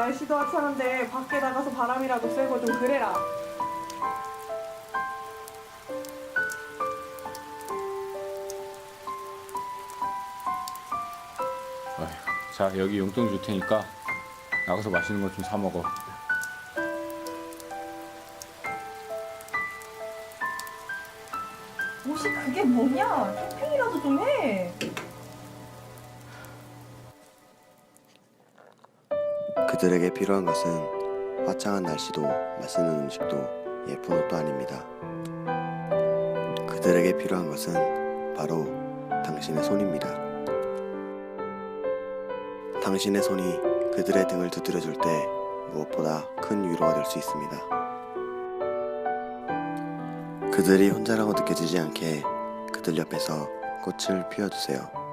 날씨도 화창한데 밖에 나가서 바람이라도 쐬고 좀 그래라. 어휴, 자 여기 용돈 줄 테니까 나가서 맛있는 거 좀 사 먹어. 옷이 그게 뭐냐? 쇼핑이라도 좀 해. 그들에게 필요한 것은 화창한 날씨도 맛있는 음식도 예쁜 옷도 아닙니다. 그들에게 필요한 것은 바로 당신의 손입니다. 당신의 손이 그들의 등을 두드려줄 때 무엇보다 큰 위로가 될 수 있습니다. 그들이 혼자라고 느껴지지 않게 그들 옆에서 꽃을 피워주세요.